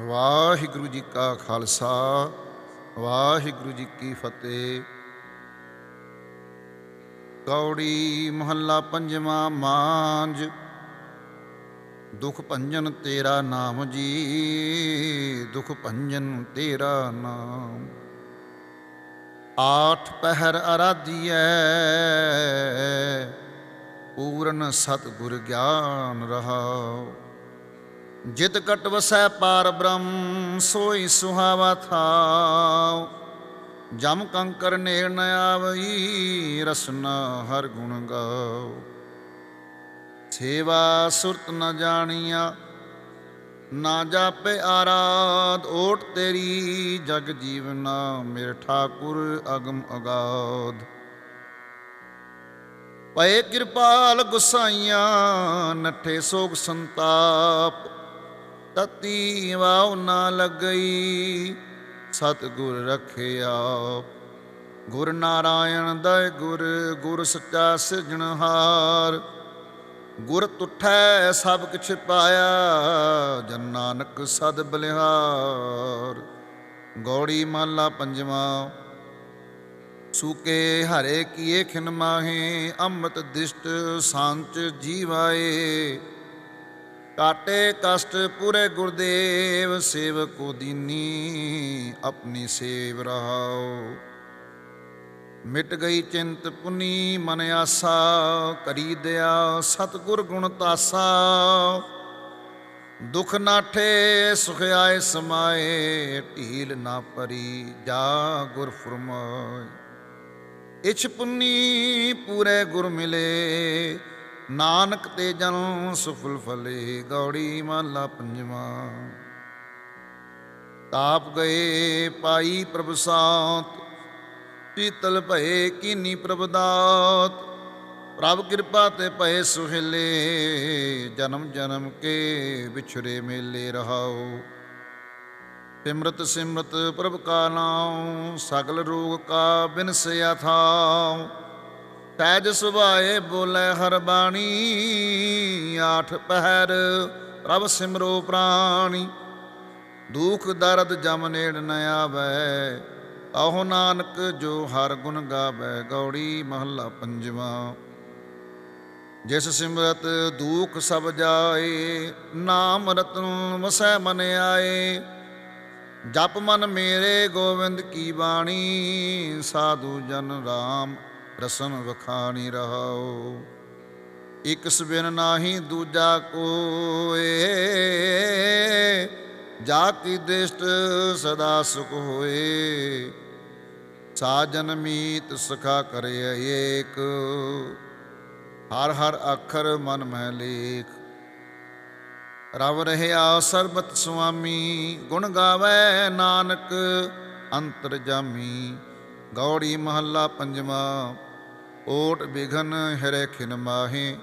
ਵਾਹਿਗੁਰੂ ਜੀ ਕਾ ਖਾਲਸਾ, ਵਾਹਿਗੁਰੂ ਜੀ ਕੀ ਫਤਿਹ। ਕੌੜੀ ਮਹੱਲਾ ਪੰਜਵਾਂ ਮਾਂਜ ਦੁਖ ਭੰਜਨ ਤੇਰਾ ਨਾਮ ਜੀ, ਦੁਖ ਭੰਜਨ ਤੇਰਾ ਨਾਮ। ਆਠ ਪਹਿਰ ਅਰਾਧੀਐ, ਪੂਰਨ ਸਤਿਗੁਰ ਗਿਆਨ ਰਹਾਉ। ਜਿਤ ਕਟ ਵਸੈ ਪਾਰ ਬ੍ਰਹਮ, ਸੋਈ ਸੁਹਾਵਾ ਥਾਉ। ਜਮ ਕੰਕਰ ਨੇੜ ਨ ਆਵਈ ਰਸਨਾ ਹਰ ਗੁਣ ਗਾਉ। ਸੇਵਾ ਸੁਰਤ ਨ ਜਾਣੀਆ, ਨਾ ਜਾਪੇ ਆਰਾਧ, ਓਟ ਤੇਰੀ ਜਗ ਜੀਵਨਾ ਮੇਰੇ ਠਾਕੁਰ ਅਗਮ ਅਗਾਧ। ਪਏ ਕਿਰਪਾਲ ਗੁਸਾਈਆਂ, ਨੱਠੇ ਸੋਗ ਸੰਤਾਪ ਤਤੀ ਵਾਉ ਨਾ ਲੱਗਈ। ਸਤਿਗੁਰ ਰਖਿਆ। ਗੁਰ ਨਾਰਾਇਣ ਦਇ ਗੁਰ ਗੁਰ ਸੱਚਾ ਸਿਜਣਹਾਰ ਗੁਰ ਤੁਠੈ ਸਭ ਕਿਛ ਪਾਇਆ, ਜਨ ਨਾਨਕ ਸਦ ਬਲਿਹਾਰ। ਗੌੜੀ ਮਾਲਾ ਪੰਜਵਾਂ, ਸੂਕੇ ਹਰੇ ਕੀਏ ਖਿਨ ਮਾਹੇ, ਅੰਮ੍ਰਿਤ ਦਿਸ਼ਟ ਸਾਂਚ ਜੀਵਾਏ। ਕਾਟੇ ਕਸ਼ਟ ਪੂਰੇ ਗੁਰਦੇਵ, ਸੇਵਕੋ ਦੀਨੀ ਆਪਣੀ ਸੇਵ ਰਹਾਓ। ਮਿਟ ਗਈ ਚਿੰਤ ਪੁਨੀ, ਮਨ ਆਸਾ, ਕਰੀ ਦਿਆ ਸਤਿਗੁਰ ਗੁਣ ਤਾਸਾ। ਦੁਖ ਨਾਠੇ ਸੁਖ ਆਏ ਸਮਾਏ, ਢੀਲ ਨਾ ਪਰੀ ਜਾ ਗੁਰ ਫਰਮਾਏ। ਇਛ ਪੁਨੀ ਪੂਰੇ ਗੁਰ ਮਿਲੇ ਨਾਨਕ ਤੇ ਜਨਮ ਸੁਫਲ ਫਲੇ, ਗੌੜੀ ਮਾਲਾ ਪੰਜਵਾਂ। ਤਾਪ ਗਏ ਪਾਈ ਪ੍ਰਭ ਸਾਤ ਤੀਤਲ ਭਏ ਕੀਨੀ ਪ੍ਰਭ ਦਾਤ। ਪ੍ਰਭ ਕਿਰਪਾ ਤੇ ਭਏ ਸੁਹਿਲੇ, ਜਨਮ ਜਨਮ ਕੇ ਵਿਛੜੇ ਮੇਲੇ ਰਹਾਓ। ਸਿਮਰਤ ਸਿਮਰਤ ਪ੍ਰਭ ਕਾ ਨਾਮ ਸਗਲ ਰੋਗ ਕਾ ਬਿਨਸਿਆ ਥਾਉ। ਤੈਜ ਸੁਭਾਏ ਬੋਲੇ ਹਰ ਬਾਣੀ, ਆਠ ਪਹਿਰ ਪ੍ਰਭ ਸਿਮਰੋ ਪ੍ਰਾਣੀ। ਦੁਖ ਦਰਦ ਜਮ ਨੇੜ ਨ ਆਵੈ, ਆਹੋ ਨਾਨਕ ਜੋ ਹਰ ਗੁਣ ਗਾਵੇ, ਗੌੜੀ ਮਹੱਲਾ ਪੰਜਵਾਂ। ਜਿਸ ਸਿਮਰਤ ਦੁਖ ਸਭ ਜਾਏ, ਨਾਮ ਰਤਨ ਵਸੈ ਮਨ ਆਏ। ਜਪ ਮਨ ਮੇਰੇ ਗੋਬਿੰਦ ਕੀ ਬਾਣੀ, ਸਾਧੂ ਜਨ ਰਾਮ ਰਸਨ ਵਖਾਣੀ ਰਹਾਓ। ਇਕ ਸਬਿਨ ਨਾਹੀ ਦੂਜਾ ਕੋਏ। ਜਾਤੀ ਕੀ ਦ੍ਰਿਸ਼ਟ ਸਦਾ ਸੁਖ ਹੋਏ। ਸਾਜਨ ਮੀਤ ਸਖਾ ਕਰੇ ਏਕ। ਹਰ ਹਰ ਅੱਖਰ ਮਨ ਮਹਿ ਲੇਖ। ਰਵ ਰਹਿਆ ਸਰਬਤ ਸੁਆਮੀ। ਗੁਣ ਗਾਵੇ ਨਾਨਕ ਅੰਤਰ ਜਾਮੀ। ਗੌੜੀ ਮਹੱਲਾ ਪੰਜਵਾਂ। ਓਟ ਵਿਘਨ ਹਿਰੇ ਖਿਨ ਮਾਹੇ,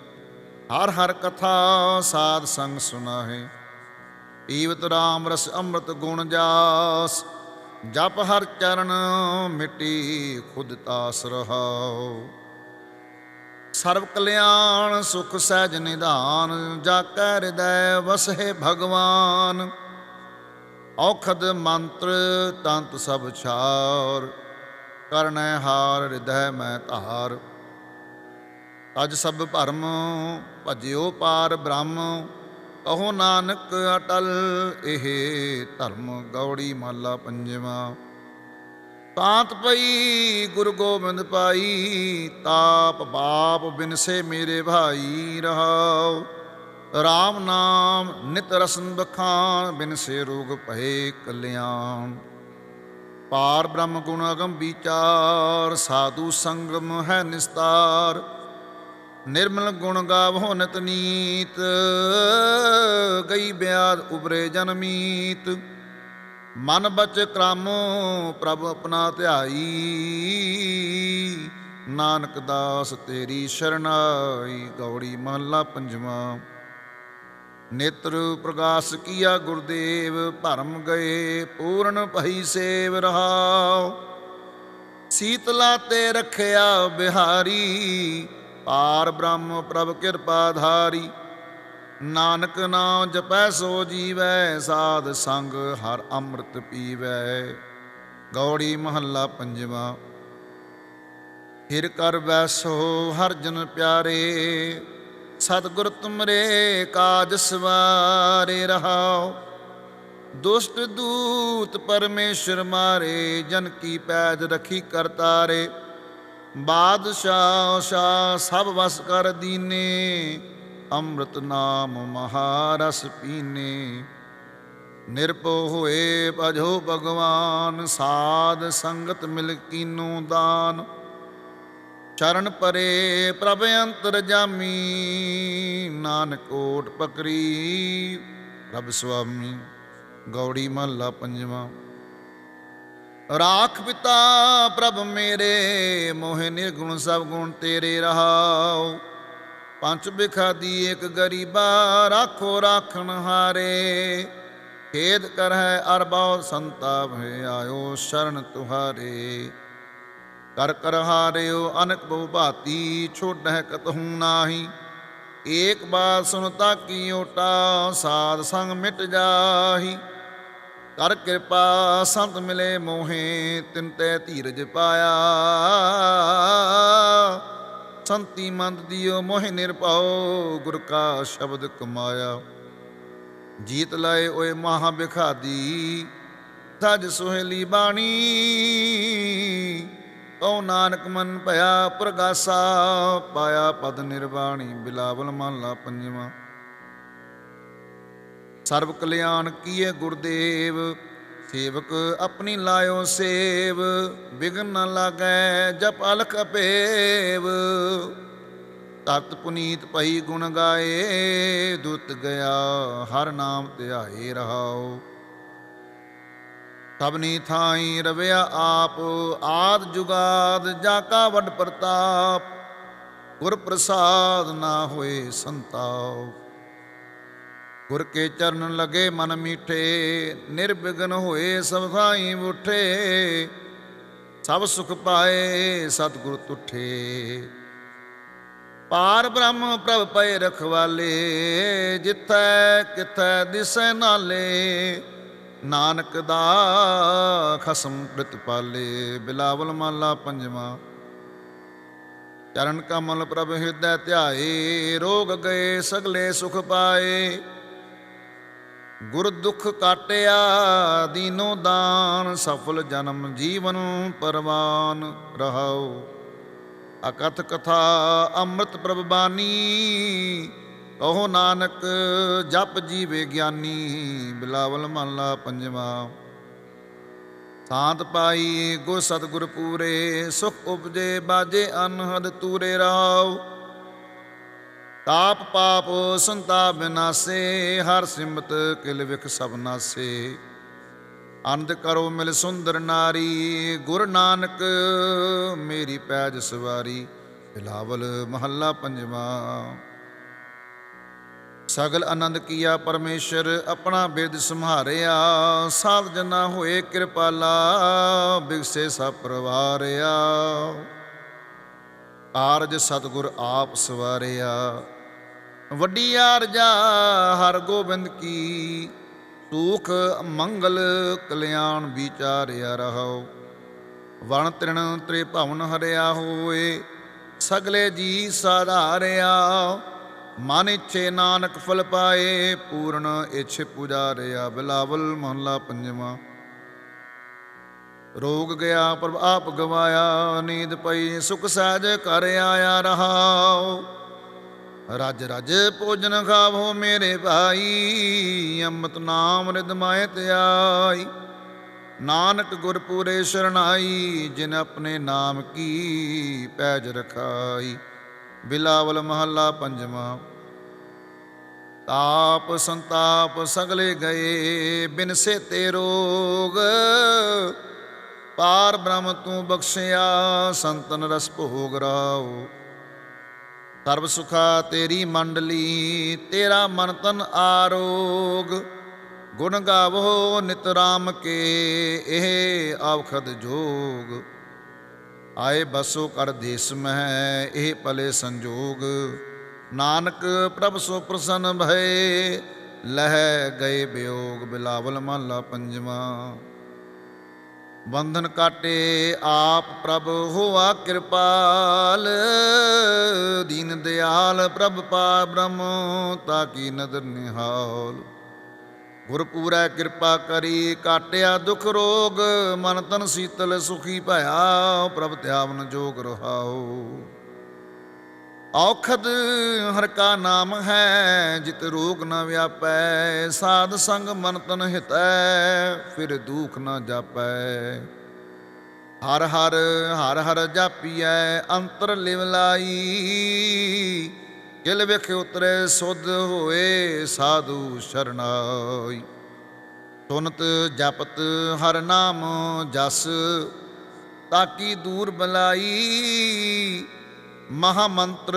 ਹਰ ਹਰ ਕਥਾ ਸਾਧ ਸੰਗ ਸੁਨਾਹੇ। ਈਵਤ ਰਾਮ ਰਸ ਅੰਮ੍ਰਿਤ ਗੁਣ ਜਾਸ, ਜਪ ਹਰ ਚਰਨ ਮਿਟੀ ਖੁਦ ਤਾਸ ਰਹਾਓ ਸਰਬ ਕਲਿਆਣ ਸੁਖ ਸਹਿਜ ਨਿਧਾਨ ਜਾ ਕੈ ਹਿਰਦੈ ਵਸਹਿ ਭਗਵਾਨ। ਔਖਦ ਮੰਤਰ ਤੰਤ ਸਭ ਛਾਰ, ਕਰਨੈ ਹਾਰ ਹਿਰਦੈ ਮੈਂ ਧਾਰ। ਅਜ ਸਭ ਭਰਮ ਭਜਿਓ ਪਾਰ ਬ੍ਰਹਮ, ਕਹੋ ਨਾਨਕ ਅਟਲ, ਇਹ ਧਰਮ ਗੌੜੀ ਮਾਲਾ ਪੰਜਵਾ। ਤਾਂਤ ਪਈ ਗੁਰੂ ਗੋਬਿੰਦ ਪਾਈ ਤਾਪ ਬਾਪ ਬਿਨਸੇ ਮੇਰੇ ਭਾਈ ਰਹਾਉ। RAM ਨਾਮ ਨਿਤ ਰਸਨ ਬਖਾਨ ਬਿਨਸੇ ਰੋਗ ਭਏ ਕਲਿਆਣ। ਪਾਰ ਬ੍ਰਹਮ ਗੁਣ ਅਗਮ ਵਿਚਾਰ ਸਾਧੂ ਸੰਗਮ ਹੈ ਨਿਸਤਾਰ। ਨਿਰਮਲ ਗੁਣ ਗਾਵੋ ਨਿਤ ਨੀਤ ਗਈ ਬਿਆਦ ਉਬਰੇ ਜਨਮੀਤ ਮਨ ਬਚ ਕ੍ਰਮ ਪ੍ਰਭ ਆਪਣਾ ਧਿਆਈ, ਨਾਨਕ ਦਾਸ ਤੇਰੀ ਸ਼ਰਨਾਈ ਗੌੜੀ ਮਹੱਲਾ ਪੰਜਵਾਂ। ਨੇਤਰ ਪ੍ਰਕਾਸ਼ ਕੀਆ ਗੁਰਦੇਵ, ਭਰਮ ਗਏ ਪੂਰਨ ਭਈ ਸੇਵ ਰਹਾਉ ਸੀਤਲਾ ਤੇ ਰਖਿਆ ਬਿਹਾਰੀ ਪਾਰ ਬ੍ਰਹਮ ਪ੍ਰਭ ਕਿਰਪਾ ਧਾਰੀ। ਨਾਨਕ ਨਾਮ ਜਪੈ ਸੋ ਜੀਵੈ, ਸਾਧ ਸੰਗ ਹਰ ਅੰਮ੍ਰਿਤ ਪੀਵੈ। ਗੌੜੀ ਮਹੱਲਾ ਪੰਜਵਾ। ਹਿਰ ਕਰ ਵੈਸੋ ਹਰ ਜਨ ਪਿਆਰੇ, ਸਤਿਗੁਰ ਤੁਮਰੇ ਕਾਜ ਸਵਾਰੇ ਰਹਾਓ ਦੁਸ਼ਟ ਦੂਤ ਪਰਮੇਸ਼ਰ ਮਾਰੇ, ਜਨ ਕੀ ਪੈਜ ਰਖੀ ਕਰਤਾਰੇ। ਬਾਦਸ਼ਾਹ ਸ਼ਾਹ ਸਭ ਵਸ ਕਰ ਦੀਨੇ, ਅੰਮ੍ਰਿਤ ਨਾਮ ਮਹਾਰਸ ਪੀਨੇ। ਨਿਰਭਉ ਹੋਏ ਭਜੋ ਭਗਵਾਨ, ਸਾਧ ਸੰਗਤ ਮਿਲ ਕੀਨੂ ਦਾਨ। ਚਰਨ ਪਰੇ ਪ੍ਰਭ ਅੰਤਰ ਜਾਮੀ, ਨਾਨਕ ਓਟ ਪਕਰੀ, ਪ੍ਰਭ ਸੁਆਮੀ, ਗੌੜੀ ਮਹੱਲਾ ਪੰਜਵਾਂ। ਰਾਖ ਪਿਤਾ ਪ੍ਰਭ ਮੇਰੇ, ਮੋਹਿ ਨਿਰਗੁਣ ਸਭ ਗੁਣ ਤੇਰੇ ਰਹਾਉ। ਪੰਜ ਬਿਖਾ ਦੀ ਇੱਕ ਗਰੀਬਾ, ਰਾਖੋ ਰਾਖਣ ਹਾਰੇ। ਖੇਦ ਕਰ ਹੈ ਅਰਬਾਉ ਸੰਤਾਪ ਹੈ, ਆਇਓ ਸ਼ਰਨ ਤੁਹਾਰੇ। ਕਰ ਕਰ ਹਾਰਿਓ ਅਨਕ ਬਹੁ ਭਾਤੀ ਛੋਟ ਹੈ ਕਤਹੂ ਨਾਹੀ। ਏਕ ਬਾਤ ਸੁਨ ਤਾਕੀ ਓਟਾ ਸਾਧ ਸੰਗ ਮਿਟ ਜਾਹੀ। ਕਰ ਕਿਰਪਾ ਸੰਤ ਮਿਲੇ ਮੋਹੇ, ਤਿਨ ਤੈ ਧੀਰਜ ਪਾਇਆ। ਸੰਤੀ ਮੰਦ ਦਿਓ, ਮੋਹਿ ਨਿਰਭਉ ਗੁਰ ਕਾ ਸ਼ਬਦ ਕਮਾਇਆ। ਜੀਤ ਲਾਏ ਓਏ ਮਹਾ ਬਿਖਾਦੀ ਸਜ ਸੁਹੇਲੀ ਬਾਣੀ। ਓ ਨਾਨਕ ਮਨ ਭਇਆ, ਪ੍ਰਗਾਸਾ ਪਾਇਆ ਪਦ ਨਿਰਵਾਣੀ, ਬਿਲਾਵਲ ਮਹਲਾ ਪੰਜਵਾਂ। ਸਰਬ ਕਲਿਆਣ ਕੀਏ ਗੁਰਦੇਵ, ਸੇਵਕ ਆਪਣੀ ਲਾਇਓ ਸੇਵ ਬਿਗਨ ਨ ਲਾਗੈ ਜਪ ਅਲਖ ਅਪੇਵ। ਤਤ ਪੁਨੀਤ ਭਈ ਗੁਣ ਗਾਏ, ਦੁੱਤ ਗਿਆ ਹਰ ਨਾਮ ਧਿਆਏ ਰਹਾਓ ਸਭਨੀ ਥਾਈ ਰਵਿਆ ਆਪ, ਆਦ ਜੁਗਾਦ ਜਾ ਕਾ ਵੱਡ ਪ੍ਰਤਾਪ। ਗੁਰ ਪ੍ਰਸਾਦ ਨਾ ਹੋਏ ਸੰਤਾਪ। ਗੁਰ ਕੇ ਚਰਨ ਲਗੇ ਮਨ ਮੀਠੇ, ਨਿਰਵਿਘਨ ਹੋਏ ਸਭ ਥਾਈ ਉਠੇ। ਸਭ ਸੁਖ ਪਾਏ ਸਤਿਗੁਰ ਤੁਠੇ। ਪਾਰ ਬ੍ਰਹਮ ਪ੍ਰਭ ਪਏ ਰਖਵਾਲੇ, ਜਿੱਥੈ ਕਿਥੈ ਦਿਸੈ ਨਾਲੇ। ਨਾਨਕ ਦਾ ਖਸਮ ਪ੍ਰਤਪਾਲੇ ਬਿਲਾਵਲ ਮਾਲਾ ਪੰਜਵਾ। ਚਰਨ ਕਮਲ ਪ੍ਰਭ ਹਿਰਦੈ ਧਿਆਏ, ਰੋਗ ਗਏ ਸਗਲੇ ਸੁਖ ਪਾਏ। ਗੁਰ ਦੁਖ ਕਾਟਿਆ, ਦੀਨੋ ਦਾਨ, ਸਫਲ ਜਨਮ ਜੀਵਨ ਪਰਵਾਨ ਰਹਾਓ ਅਕਥ ਕਥਾ ਅੰਮ੍ਰਿਤ ਪ੍ਰਭ ਬਾਣੀ ਕਹੋ ਨਾਨਕ ਜਪ ਜੀਵੇ ਗਿਆਨੀ, ਬਿਲਾਵਲ ਮਹਲਾ ਪੰਜਵਾ। ਸਾਤ ਪਾਈ ਗੁਰ ਸਤਿਗੁਰ ਪੂਰੇ, ਸੁਖ ਉਪਜੇ, ਬਾਜੇ ਅਨਹਦ ਤੂਰੇ ਰਾਉ ਤਾਪ ਪਾਪ ਸੰਤਾ ਬਿਨਾਸੇ, ਹਰ ਸਿਮਤ ਕਿਲ ਵਿਖ ਸਭ ਨਾਸੇ। ਆਨੰਦ ਕਰੋ ਮਿਲ ਸੁੰਦਰ ਨਾਰੀ, ਗੁਰ ਨਾਨਕ ਮੇਰੀ ਪੈਜ ਸਵਾਰੀ, ਬਿਲਾਵਲ ਮਹੱਲਾ ਪੰਜਵਾਂ। ਸਗਲ ਆਨੰਦ ਕੀਆ ਪਰਮੇਸ਼ਰ, ਆਪਣਾ ਬਿਰਦ ਸੰਹਾਰਿਆ। ਸਾਧ ਜਨਾ ਹੋਏ ਕਿਰਪਾਲਾ, ਬਿਗਸੇ ਸਭ ਪਰਵਾਰਿਆ। ਕਾਰਜ ਸਤਗੁਰ ਆਪ ਸਵਾਰਿਆ। ਵੱਡੀ ਆਰਜਾ ਹਰ ਗੋਬਿੰਦ ਕੀ, ਸੂਖ ਮੰਗਲ ਕਲਿਆਣ ਵਿਚਾਰਿਆ ਰਹੋ ਵਣ ਤ੍ਰਿਣ ਤ੍ਰੇ ਭਵਨ ਹਰਿਆ ਹੋਏ, ਸਗਲੇ ਜੀ ਸਾਧਾਰਿਆ। ਮਨ ਇਛੇ ਨਾਨਕ ਫਲ ਪਾਏ, ਪੂਰਨ ਇਛ ਪੁਜਾਰਿਆ, ਬਿਲਾਵਲ ਮਹਲਾ ਪੰਜਵਾ। ਰੋਗ ਗਿਆ ਪ੍ਰਭ ਆਪ ਗਵਾਇਆ, ਨੀਂਦ ਪਈ, ਸੁਖ ਸਹਿਜ ਕਰ ਆਇਆ ਰਹਾਉ। ਰਜ ਰਜ ਭੋਜਨ ਖਾਵੋ ਮੇਰੇ ਭਾਈ, ਅੰਮ੍ਰਿਤ ਨਾਮ ਰਿਦ ਮਾਇ ਧਿਆਈ। ਨਾਨਕ ਗੁਰ ਪੂਰੇ ਸ਼ਰਣਾਈ ਜਿਨ ਆਪਣੇ ਨਾਮ ਕੀ ਪੈਜ ਰਖਾਈ। ਬਿਲਾਵਲ ਮਹੱਲਾ ਪੰਜਵਾਂ। ਤਾਪ ਸੰਤਾਪ ਸਗਲੇ ਗਏ ਬਿਨਸੇ ਤੇ ਰੋਗ। ਪਾਰ ਬ੍ਰਹਮ ਤੂੰ ਬਖਸ਼ਿਆ, ਸੰਤਨ ਰਸ ਭੋਗ ਰਾਉ ਸਰਬ ਸੁਖਾ ਤੇਰੀ ਮੰਡਲੀ, ਤੇਰਾ ਮਨ ਤਨ ਆਰੋਗ। ਗੁਣ ਗਾਵੋ ਨਿਤ ਰਾਮ ਕੇ, ਇਹ ਆਵਖਦ ਜੋਗ। ਆਏ ਬਸੋ ਕਰ ਦੇਸ ਮਹਿ, ਇਹ ਭਲੇ ਸੰਜੋਗ। ਨਾਨਕ ਪ੍ਰਭ ਸੋ ਪ੍ਰਸੰਨ ਭਏ, ਲਹਿ ਗਏ ਬਿਯੋਗ ਬਿਲਾਵਲ ਮਹਲਾ ਪੰਜਵਾਂ। ਬੰਧਨ ਕਾਟੇ ਆਪ ਪ੍ਰਭ ਹੋਆ ਕਿਰਪਾਲ। ਦੀਨ ਦਿਆਲ ਪ੍ਰਭ ਪਾ ਬ੍ਰਹਮ ਤਾ ਕੀ ਨਦਰ ਨਿਹਾਲ। ਗੁਰ ਪੂਰੈ ਕਿਰਪਾ ਕਰੀ, ਕਾਟਿਆ ਦੁਖ ਰੋਗ, ਮਨ ਤਨ ਸੀਤਲ ਸੁਖੀ ਭਇਆ, ਪ੍ਰਭ ਧਿਆਵਨ ਜੋਗ ਰਹਾਓ ਔਖਦ ਹਰ ਕਾ ਨਾਮ ਹੈ, ਜਿਤ ਰੋਗ ਨ ਵਿਆਪੈ, ਸਾਧ ਸੰਗ ਮਨ ਤਨ ਹਿਤੈ, ਫਿਰ ਦੁਖ ਨ ਜਾਪੈ। ਹਰ ਹਰ ਹਰ ਹਰ ਜਾਪੀਐ, ਅੰਤਰ ਲਿਵ ਲਾਈ। ਕਿਲ ਵਿਖ ਉਤਰੇ, ਸੁਧ ਹੋਏ ਸਾਧੂ ਸ਼ਰਨਾਈ। ਸੁਨਤ ਜਪਤ ਹਰ ਨਾਮ ਜਸ, ਤਾਕੀ ਦੂਰ ਬਲਾਈ। ਮਹਾ ਮੰਤਰ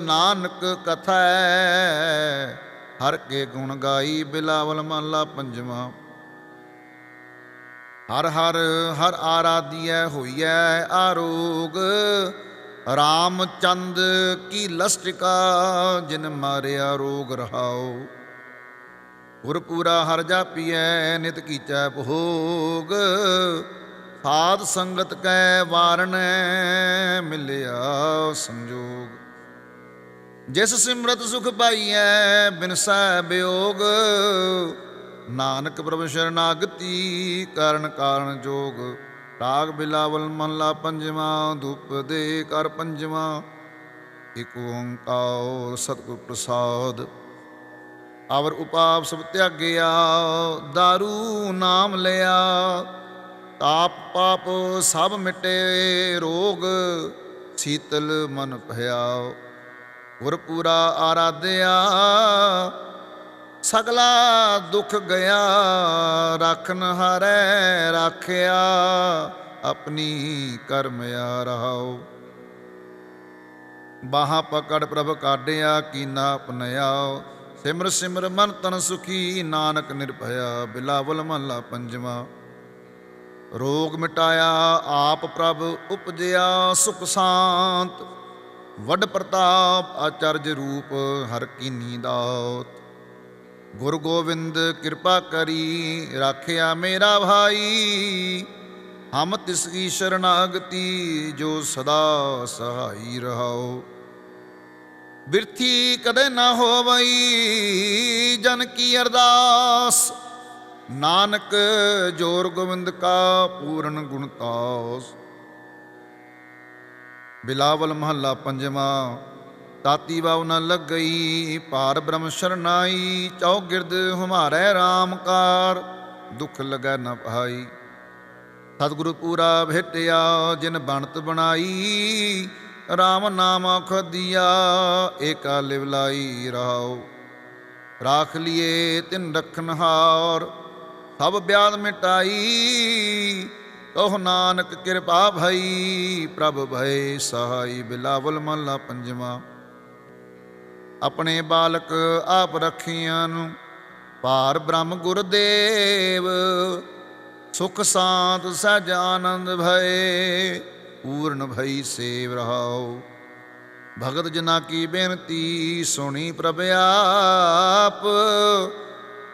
ਨਾਨਕ ਕਥੈ, ਹਰ ਕੇ ਗੁਣ ਗਾਈ ਬਿਲਾਵਲ ਮਹਲਾ ਪੰਜਵਾਂ। ਹਰ ਹਰ ਹਰ ਆਰਾਧੀਐ ਹੋਈਐ ਆਰੋਗ। ਰਾਮਚੰਦ ਕੀ ਲਸਟਿਕਾ ਜਿਨ ਮਾਰਿਆ ਰੋਗ ਰਹਾਓ ਗੁਰਪੂਰਾ ਹਰ ਜਾਪੀਐ ਨਿਤ ਕੀਚੈ ਭੋਗ। ਸਾਧ ਸੰਗਤ ਕੈ ਵਾਰਣੈ, ਮਿਲਿਆ ਸੰਜੋਗ। ਜਿਸ ਸਿਮਰਤ ਸੁਖ ਪਾਈਐ ਬਿਨਸੈ ਬਿਯੋਗ ਨਾਨਕ ਪ੍ਰਭ ਸ਼ਰਨਾਗਤੀ, ਕਰਨ ਕਾਰਨ ਜੋਗ। ਰਾਗ ਬਿਲਾਵਲ ਮਹਲਾ ਪੰਜਵਾਂ, ਧੂਪ ਦੇ ਕਰ ਪੰਜਵਾਂ। ਇਕ ਓੰਕਾਰ ਸਤਿਗੁਰ ਪ੍ਰਸਾਦ। ਆਵਰ ਉਪਾਪ ਸਭ ਤਿਆਗਿਆ दारू ਨਾਮ ਲਿਆ। ਤਾਪ ਪਾਪ ਸਭ ਮਿਟੇ, ਰੋਗ ਸੀਤਲ ਮਨ ਭਇਆ। ਗੁਰਪੂਰਾ ਆਰਾਧਿਆ ਸਗਲਾ ਦੁੱਖ ਗਿਆ ਰਖਨ ਹਾਰੈ ਰਾਖਿਆ, ਆਪਣੀ ਕਰਮਿਆ ਰਹਾਉ ਬਾਹਾਂ ਪਕੜ ਪ੍ਰਭ ਕਾਢਿਆ, ਕੀਨਾ ਅਪਨਿਆ ਸਿਮਰ ਸਿਮਰ ਮਨ ਤਨ ਸੁਖੀ, ਨਾਨਕ ਨਿਰਭਇਆ, ਬਿਲਾਵਲ ਮਹਲਾ ਪੰਜਵਾਂ। ਰੋਗ ਮਿਟਾਇਆ, ਆਪ ਪ੍ਰਭ ਉਪਜਿਆ, ਸੁਖ ਸ਼ਾਂਤ। ਵੱਡ ਪ੍ਰਤਾਪ ਆਚਰਜ ਰੂਪ, ਹਰ ਕੀਨੀ ਦਾਤ ਗੁਰੂ ਗੋਬਿੰਦ ਕਿਰਪਾ ਕਰੀ ਰਾਖਿਆ ਮੇਰਾ ਭਾਈ। ਹਮ ਤਿਸ ਕੀ ਸ਼ਰਨਾਗਤੀ ਜੋ ਸਦਾ ਸਹਾਈ ਰਹਾਓ। ਬਿਰਥੀ ਕਦੇ ਨਾ ਹੋਵਈ, ਜਨ ਕੀ ਅਰਦਾਸ। ਨਾਨਕ ਜੋਰ ਗੋਬਿੰਦ ਕਾ ਪੂਰਨ ਗੁਣਤਾਸ ਬਿਲਾਵਲ ਮਹੱਲਾ ਪੰਜਵਾਂ ਤਾਤੀ ਬਾਉ ਨ ਲੱਗਈ ਪਾਰ ਬ੍ਰਹਮ ਸ਼ਰਨਾਈ ਚੌਗਿਰਦ ਹਮਾਰੇ RAM ਕਾਰ, ਦੁਖ ਲਗੈ ਨ ਭਾਈ। ਸਤਿਗੁਰੂ ਪੂਰਾ ਭੇਟਿਆ, ਜਿਨ ਬਣਤ ਬਣਾਈ RAM ਨਾਮ ਖਦੀਆ, ਏਕਾ ਲਿਵ ਲਾਈ ਰਹਾਉ। ਰਾਖ ਲਿਏ ਤਿਨ ਰਖਨ ਹਾਰ, ਸਭ ਬਿਆਦ ਮਿਟਾਈ ਕਹੁ ਨਾਨਕ ਕਿਰਪਾ ਭਈ, ਪ੍ਰਭ ਭਏ ਸਹਾਈ ਬਿਲਾਵਲ ਮਹਲਾ ਪੰਜਵਾਂ। ਆਪਣੇ ਬਾਲਕ ਆਪ ਰੱਖੀਆਂ ਨੂੰ। ਭਾਰ ਬ੍ਰਹਮ ਗੁਰਦੇਵ, ਸੁਖ ਸਾਤ ਸਹਿਜ ਆਨੰਦ ਭਏ, ਪੂਰਨ ਭਈ ਸੇਵ ਰਹਾਉ। ਭਗਤ ਜਨਾ ਕੀ ਬੇਨਤੀ ਸੁਣੀ ਪ੍ਰਭ ਆਪ,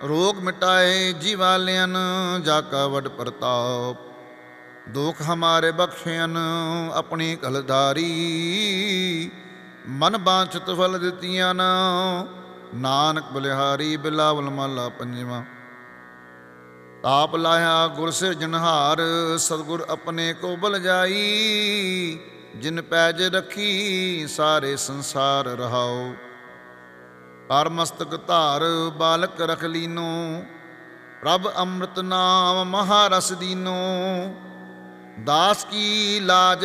ਰੋਗ ਮਿਟਾਏ ਜੀਵਾਲਿਆਂ ਜਾ ਕਾ ਵਡ ਪ੍ਰਤਾਪ। ਦੁਖ ਹਮਾਰੇ ਬਖਸ਼ਿਆਨ ਆਪਣੀ ਕਲਧਾਰੀ ਮਨ ਬਾਂਛਤ ਫਲ ਦਿੱਤੀਆਂ ਨਾ। ਨਾਨਕ ਬਲਿਹਾਰੀ ਬਿਲਾਵਲ ਮਾਲਾ ਪੰਜਵਾਂ। ਤਾਪ ਲਾਇਆ ਗੁਰ ਸਿਰਜਨਹਾਰ ਸਤਗੁਰ ਆਪਣੇ ਕੋ ਬਲ ਜਾਈ। ਜਿਨ ਪੈਜ ਰੱਖੀ, ਸਾਰੇ ਸੰਸਾਰ ਰਹਾਓ ਕਰ ਮਸਤਕ ਧਾਰ ਬਾਲਕ ਰਖ ਲੀਨੋ। ਪ੍ਰਭ ਅੰਮ੍ਰਿਤ ਨਾਮ ਮਹਾਰਸ ਦੀਨੋ। ਦਾਸ ਕੀ ਲਾਜ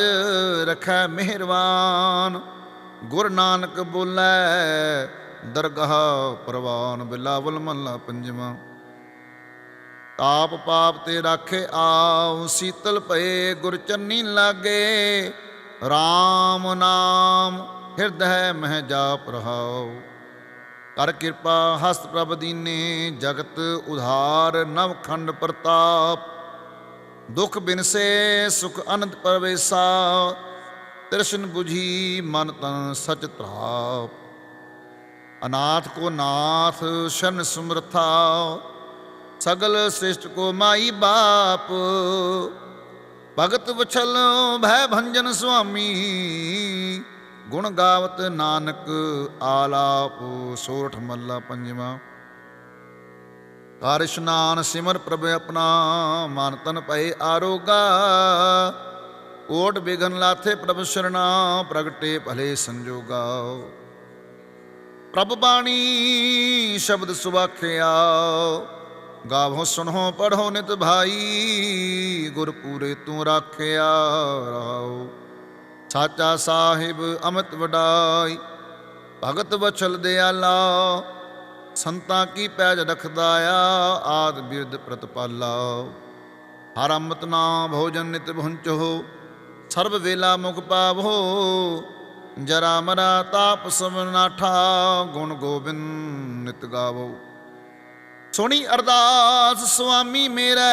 ਰਖੈ ਮਿਹਰਵਾਨ। ਗੁਰ ਨਾਨਕ ਬੋਲੇ, ਦਰਗਾਹ ਪ੍ਰਵਾਨ ਬਿਲਾਵਲ ਮਹਲਾ ਪੰਜਵਾਂ। ਤਾਪ ਪਾਪ ਤੇ ਰਾਖੇ ਆਉ ਸੀਤਲ ਭਏ ਗੁਰ ਚੰਨੀ ਲਾਗੇ। RAM ਨਾਮ ਹਿਰਦੈ ਮਹਿ ਜਾਪ ਰਹਾਉ ਕਰ ਕਿਰਪਾ ਹਸਤ ਪ੍ਰਭ ਦੀਨੇ, ਜਗਤ ਉਧਾਰ ਨਵਖੰਡ ਪ੍ਰਤਾਪ। ਦੁਖ ਬਿਨਸੇ, ਸੁਖ ਅਨੰਦ ਪਰਵੇਸਾ। ਤ੍ਰਿਸ਼ਨ 부ਜੀ ਮਨ ਤਨ ਸਚ ਤ੍ਰਾਪ। ਅਨਾਥ ਕੋ ਨਾਥ ਸ਼ਨ ਸਮਰਥਾ, ਸਗਲ ਸ੍ਰਿਸ਼ਟ ਕੋ ਮਾਈ ਬਾਪ। ਭਗਤ ਵਛਲ ਭੈ ਭੰਜਨ ਸੁਆਮੀ, ਗੁਣ ਗਾਵਤ ਨਾਨਕ ਆਲਾਪ ਸੋਰਠ ਮੱਲਾ ਪੰਜਵਾ। ਕਰ ਇਸ਼ਨਾਨ ਸਿਮਰ ਪ੍ਰਭ ਆਪਣਾ, ਮਨ ਤਨ ਪਏ ਆਰੋਗਾ। ਓਟ ਬਿਗਨ ਲਾਥੇ ਪ੍ਰਭ ਸ਼ਰਣਾ, ਪ੍ਰਗਟੇ ਭਲੇ ਸੰਜੋਗਾ। ਪ੍ਰਭ ਬਾਣੀ ਸ਼ਬਦ ਸੁਵਾਖਿਆ, ਗਾਵੋ, ਸੁਣੋ ਪੜੋ ਨਿਤ ਭਾਈ ਗੁਰ ਪੂਰੇ ਤੂੰ ਰਾਖਿਆ ਰਹਾਓ। ਸਾਚਾ ਸਾਹਿਬ ਅਮਿਤ ਵਡਾਈ, ਭਗਤ ਵਛਲ ਦਿਆਲਾ, ਸੰਤਾਂ ਕੀ ਪੈਜ ਰਖਦਾ ਆ, ਆਦ ਬਿਰਧ ਪ੍ਰਤਪਾਲਾ। ਹਰ ਅੰਮ੍ਰਿਤ ਨਾਮ ਭੋਜਨ ਨਿਤ ਭੁੰਚੋ ਸਰਬ ਵੇਲਾ ਮੁਖ ਪਾਵੋ। ਜਰਾ ਮਰਾ ਤਾਪ ਸਮਨਾਠਾ ਗੁਣ ਗੋਬਿੰਦ ਨਿਤ ਗਾਵੋ। ਸੋਣੀ ਅਰਦਾਸ ਸੁਆਮੀ ਮੇਰਾ,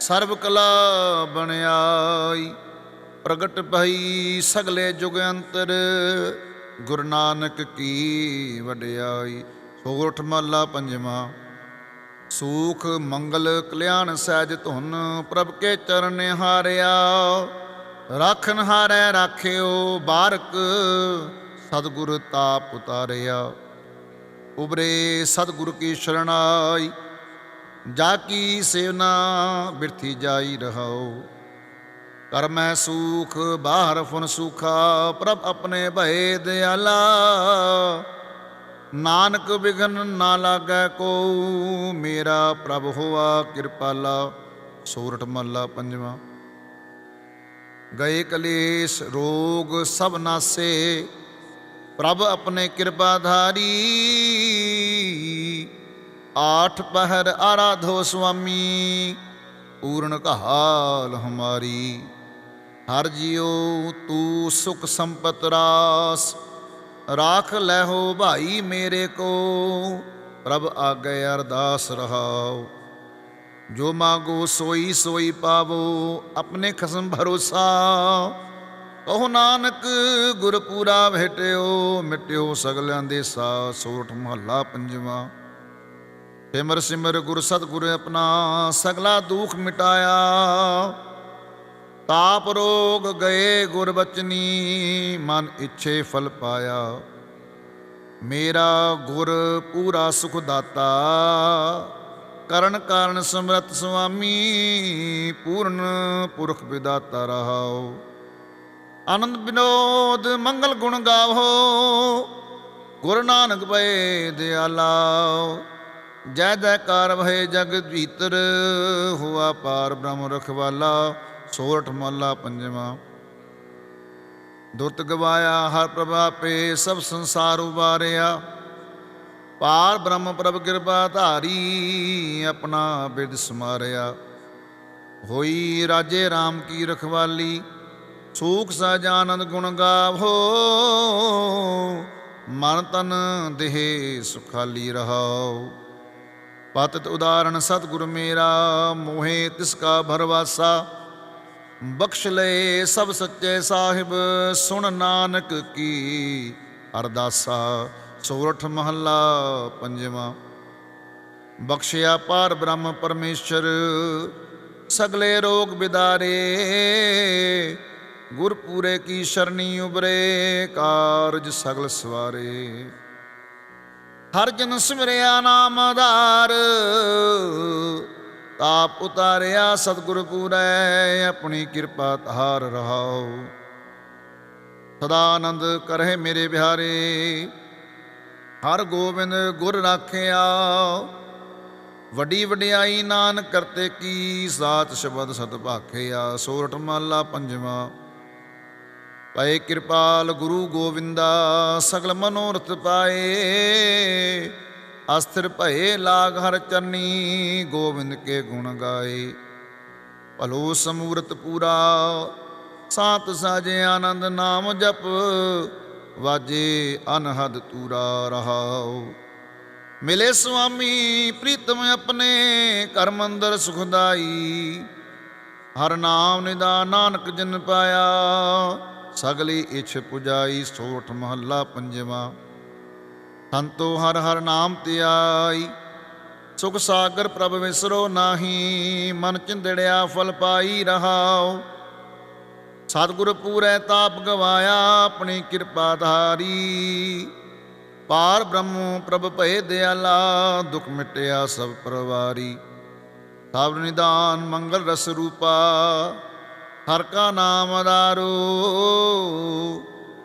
ਸਰਬ ਕਲਾ ਬਣਾਈ ਪ੍ਰਗਟ ਭਈ ਸਗਲੇ ਜੁਗ ਅੰਤਰ, ਗੁਰੂ ਨਾਨਕ ਕੀ ਵਡਿਆਈ। ਸੋਠ ਮਹਲਾ ਪੰਜਵਾਂ। ਸੂਖ ਮੰਗਲ ਕਲਿਆਣ ਸਹਿਜ ਧੁਨ ਪ੍ਰਭ ਕੇ ਚਰਨ ਹਾਰਿਆ ਰਾਖਨ ਹਾਰੈ ਰਾਖਿਓ ਬਾਰਕ, ਸਤਿਗੁਰ ਤਾਪ ਉਤਾਰਿਆ। ਉਬਰੇ ਸਤਿਗੁਰ ਕੀ ਸ਼ਰਣਾਈ, ਜਾ ਕੀ ਸੇਵਨਾ ਬਿਰਥੀ ਜਾਈ ਰਹਾਓ ਕਰਮੈ ਸੂਖ, ਬਾਹਰ ਫੁਨ ਸੁਖਾ, ਪ੍ਰਭ ਆਪਣੇ ਭਏ ਦਿਆਲਾ। ਨਾਨਕ ਬਿਗਨ ਨਾ ਲਾਗੈ ਕੋ ਮੇਰਾ ਪ੍ਰਭ ਹੋਆ ਕਿਰਪਾਲਾ ਸੂਰਠ ਮੱਲਾ ਪੰਜਵਾ। ਗਏ ਕਲੇਸ਼ ਰੋਗ ਸਭ ਨਾਸੇ, ਪ੍ਰਭ ਆਪਣੇ ਕਿਰਪਾ ਧਾਰੀ ਆਠ ਪਹਿਰ ਆਰਾਧੋ ਸੁਆਮੀ, ਪੂਰਨ ਕਹਾਲ ਹਮਾਰੀ। ਹਰ ਜਿਉ ਤੂੰ ਸੁਖ ਸੰਪਤ ਰਾਸ। ਰਾਖ ਲੈ ਭਾਈ ਮੇਰੇ ਕੋ, ਪ੍ਰਭ ਆਗੇ ਅਰਦਾਸ ਰਹਾਓ ਜੋ ਮਾਗੋ ਸੋਈ ਸੋਈ ਪਾਵੋ, ਆਪਣੇ ਖਸਮ ਭਰੋਸਾ। ਕਹੋ ਨਾਨਕ ਗੁਰ ਪੂਰਾ ਭੇਟਿਓ ਮਿਟਿਓ ਸਗਲਿਆਂ ਦੇ ਸਾ ਸੋਠ ਮਹੱਲਾ ਪੰਜਵਾ। ਸਿਮਰ ਸਿਮਰ ਗੁਰ ਸਤਿਗੁਰ ਆਪਣਾ, ਸਗਲਾ ਦੁਖ ਮਿਟਾਇਆ। ਤਾਪ ਰੋਗ ਗਏ ਗੁਰਬਚਨੀ ਮਨ ਇੱਛੇ ਫਲ ਪਾਇਆ। ਮੇਰਾ ਗੁਰ ਪੂਰਾ ਸੁਖ ਦਾਤਾ। ਕਰਨ ਕਾਰਨ ਸਮਰਤ ਸੁਆਮੀ, ਪੂਰਨ ਪੁਰਖ ਵਿਦਾਤਾ ਰਹਾਓ ਆਨੰਦ ਬਿਨੋਦ ਮੰਗਲ ਗੁਣ ਗਾਵੋ। ਗੁਰੂ ਨਾਨਕ ਪਏ ਦਿਆਲਾ। ਜੈ ਜੈਕਾਰ ਭਏ ਜਗ ਭੀਤਰ ਹੁਆ ਪਾਰ ਬ੍ਰਹਮ ਰਖਵਾਲਾ। ਸੋਰਠ ਮਹਲਾ ਪੰਜਵਾ। ਦੁਰਤ ਗਵਾਇਆ, ਹਰ ਪ੍ਰਭਾਪੇ ਸਭ ਸੰਸਾਰ ਉਬਾਰਿਆ। ਪਾਰ ਬ੍ਰਹਮ ਪ੍ਰਭ ਕਿਰਪਾ ਧਾਰੀ, ਆਪਣਾ ਬਿਰਦ ਸਮਾਰਿਆ। ਹੋਈ ਰਾਜੇ RAM ਕੀ ਰਖਵਾਲੀ, ਸੂਖ ਸਜ ਆਨੰਦ ਗੁਣ ਗਾਵੋ। ਮਨ ਤਨ ਦੇਹ ਸੁਖਾਲੀ ਰਹਾਓ। ਪਤਿਤ ਉਦਾਹਰਣ, ਸਤਿਗੁਰ ਮੇਰਾ, ਮੋਹੇ ਤਿਸ ਕਾ ਭਰਵਾਸਾ। ਬਖਸ਼ ਲਏ ਸਭ ਸੱਚੇ ਸਾਹਿਬ, ਸੁਣ ਨਾਨਕ ਕੀ। ਅਰਦਾਸਾ ਸੋਰਠ ਮਹੱਲਾ ਪੰਜਵਾਂ। ਬਖਸ਼ਿਆ ਪਾਰ ਬ੍ਰਹਮ ਪਰਮੇਸ਼ਰ, ਸਗਲੇ ਰੋਗ ਬਿਦਾਰੇ। ਗੁਰ ਪੂਰੇ ਕੀ ਸ਼ਰਣੀ ਉਬਰੇ ਕਾਰਜ ਸਗਲ ਸਵਾਰੇ। ਹਰ ਜਨ ਸਿਮਰਿਆ ਨਾਮ ਆਧਾਰ ਤਾਪ ਉਤਾਰਿਆ ਸਤਿਗੁਰ ਪੂਰੈ, ਆਪਣੀ ਕਿਰਪਾ ਧਾਰ ਰਹਾਓ ਸਦਾ ਆਨੰਦ ਕਰਹਿ ਮੇਰੇ ਬਿਹਾਰੇ ਹਰ ਗੋਬਿੰਦ ਗੁਰ ਰਾਖਿਆ। ਵੱਡੀ ਵਡਿਆਈ ਨਾਨ ਕਰਤੇ ਕੀ ਸਾਤ ਸ਼ਬਦ ਸਤ ਭਾਖਿਆ, ਸੋਰਠ ਮਾਲਾ ਪੰਜਵਾ। ਪਏ ਕਿਰਪਾਲ ਗੁਰੂ ਗੋਵਿੰਦਾ, ਸਗਲ ਮਨੋਰਥ ਪਾਏ। ਅਸਥਿਰ ਭਏ ਲਾਗ ਹਰ ਚਰਨੀ ਗੋਬਿੰਦ ਕੇ ਗੁਣ ਗਾਏ। ਭਲੋ ਸਮੂਰਤ ਪੂਰਾ, ਸਾਤ ਸਾਜੇ ਆਨੰਦ ਨਾਮ ਜਪ, ਵਾਜੇ ਅਨਹਦ ਤੂਰਾ ਰਹਾਓ ਮਿਲੇ ਸੁਆਮੀ ਪ੍ਰੀਤਮ ਆਪਣੇ, ਕਰਮ ਅੰਦਰ ਸੁਖਦਾਈ ਹਰ ਨਾਮ ਨਿਦਾ ਨਾਨਕ ਜਨ ਪਾਇਆ, ਸਗਲੀ ਇਛ ਪੁਜਾਈ, ਸੋਠ ਮਹੱਲਾ ਪੰਜਵਾ। ਸੰਤੋ ਹਰ ਹਰ ਨਾਮ ਧਿਆਈ ਸੁਖ ਸਾਗਰ ਪ੍ਰਭ ਵਿਸਰੋ ਨਾਹੀ, ਮਨ ਚਿੰਦੜਿਆ ਫਲ ਪਾਈ ਰਹਾਓ ਸਤਿਗੁਰ ਪੂਰੈ ਤਾਪ ਗਵਾਇਆ, ਆਪਣੀ ਕਿਰਪਾ ਧਾਰੀ। ਪਾਰ ਬ੍ਰਹਮ ਪ੍ਰਭ ਭਏ ਦਿਆਲਾ, ਦੁਖ ਮਿਟਿਆ ਸਭ ਪਰਵਾਰੀ। ਸਭ ਨਿਦਾਨ ਮੰਗਲ ਰਸ ਰੂਪਾ, ਹਰ ਕਾ ਨਾਮ ਆਧਾਰੋ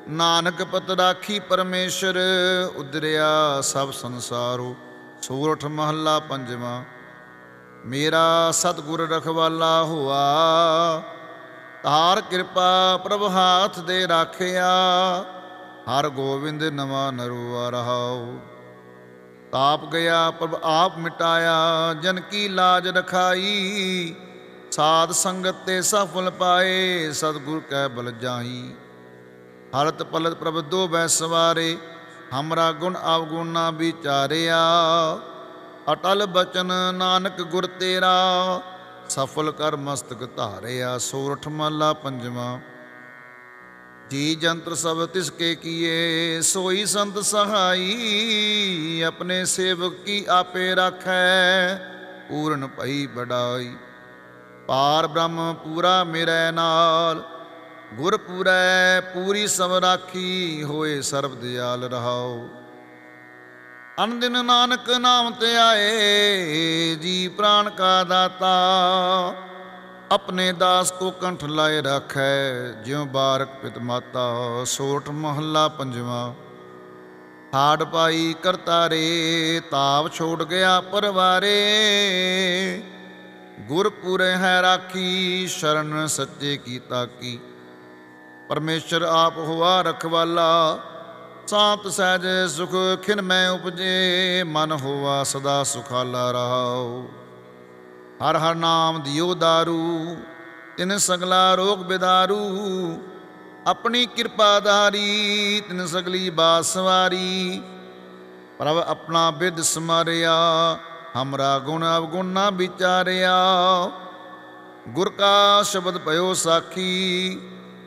ਨਾਨਕ ਪਤ ਰਾਖੀ ਪਰਮੇਸ਼ਰ ਉਦਰਿਆ ਸਭ ਸੰਸਾਰੋ। ਸੂਰਠ ਮਹੱਲਾ ਪੰਜਵਾਂ, ਮੇਰਾ ਸਤਿਗੁਰ ਰਖਵਾਲਾ ਹੋਆ। ਤਾਰ ਕਿਰਪਾ ਪ੍ਰਭ ਹਾਥ ਦੇ ਰਾਖਿਆ, ਹਰ ਗੋਬਿੰਦ ਨਵਾਂ ਨਰੂਆ ਰਹਾਉ। ਤਾਪ ਗਿਆ ਪ੍ਰਭ ਆਪ ਮਿਟਾਇਆ, ਜਨ ਕੀ ਲਾਜ ਰਖਾਈ। ਸਾਧ ਸੰਗਤ ਤੇ ਸਫਲ ਪਾਏ, ਸਤਿਗੁਰ ਕੈ ਬਲ ਜਾਈ। ਹਰਤ ਪਲਤ ਪ੍ਰਭ ਦੋ ਬੈ ਸਵਾਰੇ, ਹਮਰਾ ਗੁਣ ਅਵਗੁਣ ਨਾ ਵਿਚਾਰਿਆ। ਅਟਲ ਬਚਨ ਨਾਨਕ ਗੁਰ ਤੇਰਾ, ਸਫਲ ਕਰ ਮਸਤਕ ਧਾਰਿਆ। ਸੋਰਠ ਮਹਲਾ ਪੰਜਵਾਂ, ਜੀ ਜੰਤਰ ਸਭ ਤਿਸ ਕੇ ਕੀਏ, ਸੋਈ ਸੰਤ ਸਹਾਈ, ਆਪਣੇ ਸੇਵਕ ਕੀ ਆਪੇ ਰਾਖੈ। ਪੂਰਨ ਭਈ ਬੜਾਈ ਪਾਰ ਬ੍ਰਹਮ ਪੂਰਾ ਮੇਰੇ ਨਾਲ ਗੁਰ ਪੂਰੈ, ਪੂਰੀ ਸਭ ਰਾਖੀ ਹੋਏ ਸਰਬ ਦਿਆਲ ਰਹਾਓ। ਅਨੰਦਿਨ ਨਾਨਕ ਨਾਮ ਤੇ ਆਏ, ਜੀ ਪ੍ਰਾਨ ਕਾ ਦਾਤਾ। ਆਪਣੇ ਦਾਸ ਕੋ ਕੰਠ ਲਾਏ ਰੱਖੈ, ਜਿਉ ਬਾਰਕ ਪਿਤ ਮਾਤਾ ਸੋਠ ਮਹੱਲਾ ਪੰਜਵਾਂ। ਹਾੜ ਪਾਈ ਕਰਤਾ ਰੇ ਤਾਪ ਛੋੜ ਗਿਆ ਪਰਵਾਰੇ। ਗੁਰਪੁਰ ਹੈ ਰਾਖੀ, ਸ਼ਰਨ ਸੱਚੇ ਕੀ। ਤਾਕੀ ਪਰਮੇਸ਼ਰ ਆਪ ਹੋਆ ਰਖਵਾਲਾ। ਸਾਤ ਸਹਿਜ ਸੁਖ ਖਿਨ ਮੈਂ ਉਪਜੇ, ਮਨ ਹੋਆ ਸਦਾ ਸੁਖਾਲਾ ਰਹਾਉ। ਹਰ ਹਰ ਨਾਮ ਦਿਓ ਦਾਰੂ, ਤਿਨ ਸਗਲਾ ਰੋਗ ਬਿਦਾਰੂ। ਆਪਣੀ ਕਿਰਪਾ ਧਾਰੀ, ਤਿਨ ਸਗਲੀ ਬਾਸਵਾਰੀ ਪ੍ਰਭ ਆਪਣਾ ਬਿਦ ਸਮਾਰਿਆ, ਹਮਰਾ ਗੁਣ ਅਵਗੁਣ ਨਾ ਵਿਚਾਰਿਆ। ਗੁਰ ਕਾ ਸ਼ਬਦ ਭਇਓ ਸਾਖੀ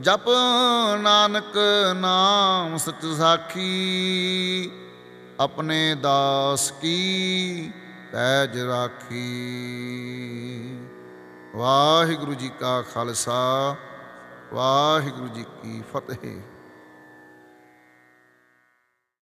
ਜਪ ਨਾਨਕ ਨਾਮ ਸਚ ਸਾਖੀ, ਆਪਣੇ ਦਾਸ ਕੀ ਪੈਜ ਰਾਖੀ। ਵਾਹਿਗੁਰੂ ਜੀ ਕਾ ਖਾਲਸਾ, ਵਾਹਿਗੁਰੂ ਜੀ ਕੀ ਫਤਿਹ।